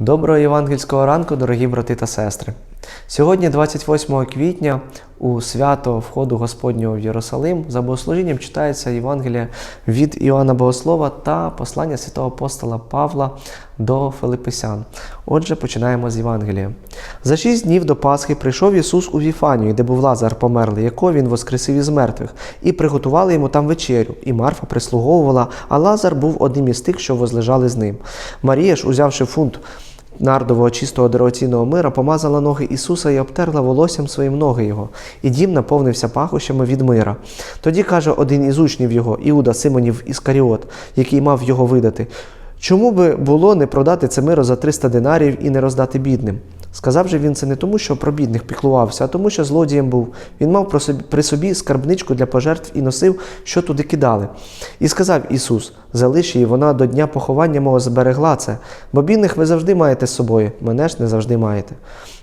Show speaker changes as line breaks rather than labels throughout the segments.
Доброго євангельського ранку, дорогі брати та сестри. Сьогодні, 28 квітня, у свято входу Господнього в Єрусалим, за богослужінням читається Євангелія від Іоанна Богослова та послання святого апостола Павла до Филиппесян. Отже, починаємо з Євангелія. За шість днів до Пасхи прийшов Ісус у Віфанію, де був Лазар померлий, якого він воскресив із мертвих, і приготували йому там вечерю. І Марфа прислуговувала, а Лазар був одним із тих, що возлежали з ним. Марія ж, узявши фунт нардового чистого дорогоцінного мира, помазала ноги Ісуса і обтерла волоссям своїм ноги Його, і дім наповнився пахощами від мира. Тоді каже один із учнів його, Іуда Симонів Іскаріот, який мав його видати. Чому би було не продати це миро за 300 динарів і не роздати бідним? Сказав же він це не тому, що про бідних піклувався, а тому, що злодієм був. Він мав при собі скарбничку для пожертв і носив, що туди кидали. І сказав Ісус: залиш її, вона до дня поховання мого зберегла це, бо бідних ви завжди маєте з собою, мене ж не завжди маєте.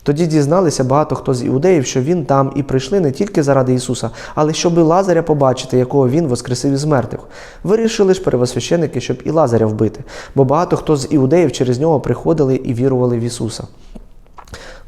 Тоді дізналися багато хто з іудеїв, що він там, і прийшли не тільки заради Ісуса, але щоби Лазаря побачити, якого він воскресив із мертвих. Вирішили ж первосвященники, щоб і Лазаря вбити, бо багато хто з іудеїв через нього приходили і вірували в Ісуса.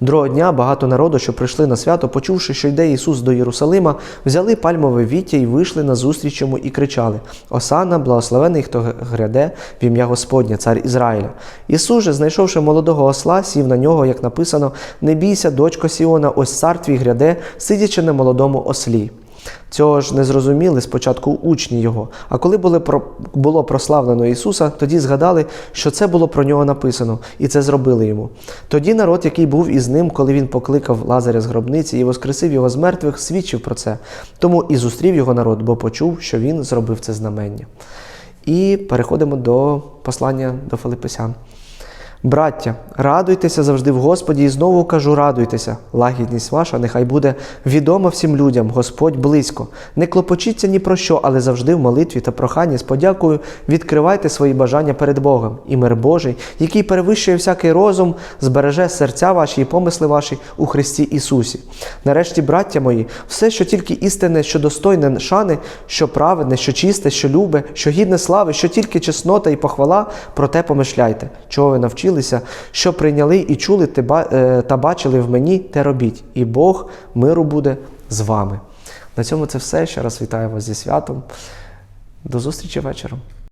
Другого дня багато народу, що прийшли на свято, почувши, що йде Ісус до Єрусалима, взяли пальмове віття і вийшли на зустріч йому і кричали: Осана, благословений, хто гряде в ім'я Господня, цар Ізраїля. Ісус же, знайшовши молодого осла, сів на нього, як написано: Не бійся, дочко Сіона, ось цар твій гряде, сидячи на молодому ослі. Цього ж не зрозуміли спочатку учні його. А коли були про, було прославлено Ісуса, тоді згадали, що це було про нього написано, і це зробили йому. Тоді народ, який був із ним, коли він покликав Лазаря з гробниці і воскресив його з мертвих, свідчив про це. Тому і зустрів його народ, бо почув, що він зробив це знамення. І переходимо до послання до Филиппесян. Браття, радуйтеся завжди в Господі, і знову кажу, радуйтеся. Лагідність ваша нехай буде відома всім людям, Господь близько. Не клопочіться ні про що, але завжди в молитві та проханні з подякою відкривайте свої бажання перед Богом. І мир Божий, який перевищує всякий розум, збереже серця ваші і помисли ваші у Христі Ісусі. Нарешті, браття мої, все, що тільки істинне, що достойне шани, що праведне, що чисте, що любе, що гідне слави, що тільки чеснота і похвала, про те помишляйте, чого ви навчилися, що прийняли і чули е, та бачили в мені, те робіть, і Бог миру буде з вами. На цьому це все. Ще раз вітаю вас зі святом. До зустрічі вечором.